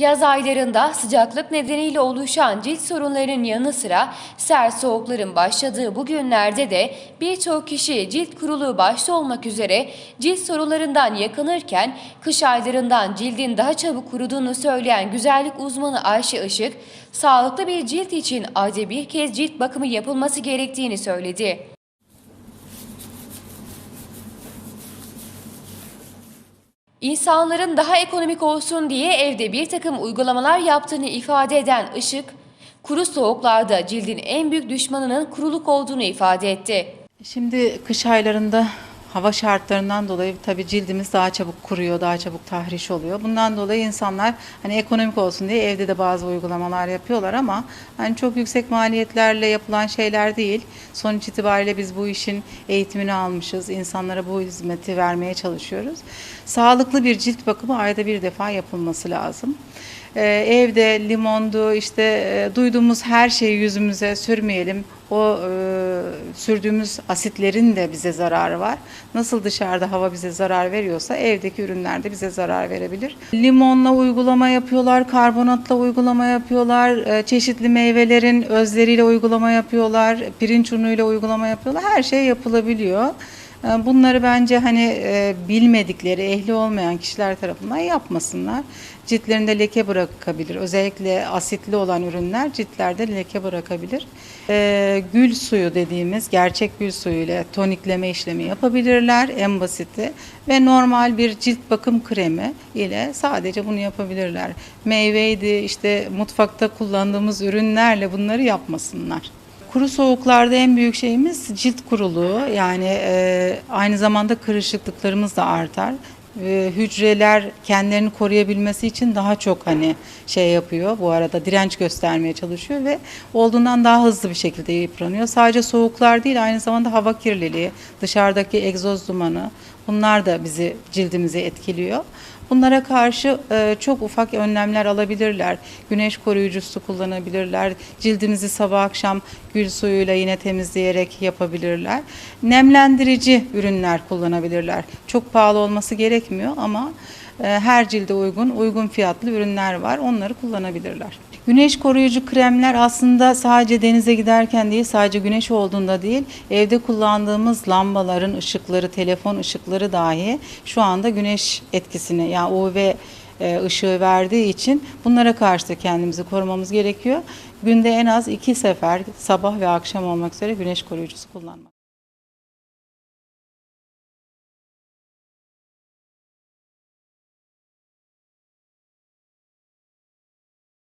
Yaz aylarında sıcaklık nedeniyle oluşan cilt sorunlarının yanı sıra sert soğukların başladığı bu günlerde de birçok kişi cilt kuruluğu başta olmak üzere cilt sorunlarından yakınırken kış aylarından cildin daha çabuk kuruduğunu söyleyen güzellik uzmanı Ayşe Işık, sağlıklı bir cilt için ayda bir kez cilt bakımı yapılması gerektiğini söyledi. İnsanların daha ekonomik olsun diye evde bir takım uygulamalar yaptığını ifade eden Işık, kuru soğuklarda cildin en büyük düşmanının kuruluk olduğunu ifade etti. Şimdi kış aylarında hava şartlarından dolayı tabii cildimiz daha çabuk kuruyor, daha çabuk tahriş oluyor. Bundan dolayı insanlar hani ekonomik olsun diye evde de bazı uygulamalar yapıyorlar ama hani çok yüksek maliyetlerle yapılan şeyler değil. Sonuç itibariyle biz bu işin eğitimini almışız. İnsanlara bu hizmeti vermeye çalışıyoruz. Sağlıklı bir cilt bakımı ayda bir defa yapılması lazım. Ee, evde limondu işte e, duyduğumuz her şeyi yüzümüze sürmeyelim. O e, sürdüğümüz asitlerin de bize zararı var. Nasıl dışarıda hava bize zarar veriyorsa evdeki ürünler de bize zarar verebilir. Limonla uygulama yapıyorlar, karbonatla uygulama yapıyorlar, e, çeşitli meyvelerin özleriyle uygulama yapıyorlar, pirinç unuyla uygulama yapıyorlar. Her şey yapılabiliyor. E, Bunları bence hani e, bilmedikleri, ehli olmayan kişiler tarafından yapmasınlar. Ciltlerinde leke bırakabilir. Özellikle asitli olan ürünler ciltlerde leke bırakabilir. E, Gül suyu dediğimiz gerçek gül suyu ile tonikleme işlemi yapabilirler en basiti ve normal bir cilt bakım kremi ile sadece bunu yapabilirler. Meyveydi işte mutfakta kullandığımız ürünlerle bunları yapmasınlar. Kuru soğuklarda en büyük şeyimiz cilt kuruluğu yani e, aynı zamanda kırışıklıklarımız da artar. E, hücreler kendilerini koruyabilmesi için daha çok hani şey yapıyor bu arada direnç göstermeye çalışıyor ve olduğundan daha hızlı bir şekilde yıpranıyor. Sadece soğuklar değil aynı zamanda hava kirliliği, dışarıdaki egzoz dumanı bunlar da bizi cildimizi etkiliyor. Bunlara karşı e, çok ufak önlemler alabilirler. Güneş koruyucu su kullanabilirler. Cildimizi sabah akşam gül suyuyla yine temizleyerek yapabilirler. Nemlendirici ürünler kullanabilirler. Çok pahalı olması gerekmiyor ama e, her cilde uygun, uygun fiyatlı ürünler var. Onları kullanabilirler. Güneş koruyucu kremler aslında sadece denize giderken değil, sadece güneş olduğunda değil, evde kullandığımız lambaların ışıkları, telefon ışıkları dahi şu anda güneş etkisini yani UV e, ışığı verdiği için bunlara karşı da kendimizi korumamız gerekiyor. Günde en az iki sefer sabah ve akşam olmak üzere güneş koruyucusu kullanmak.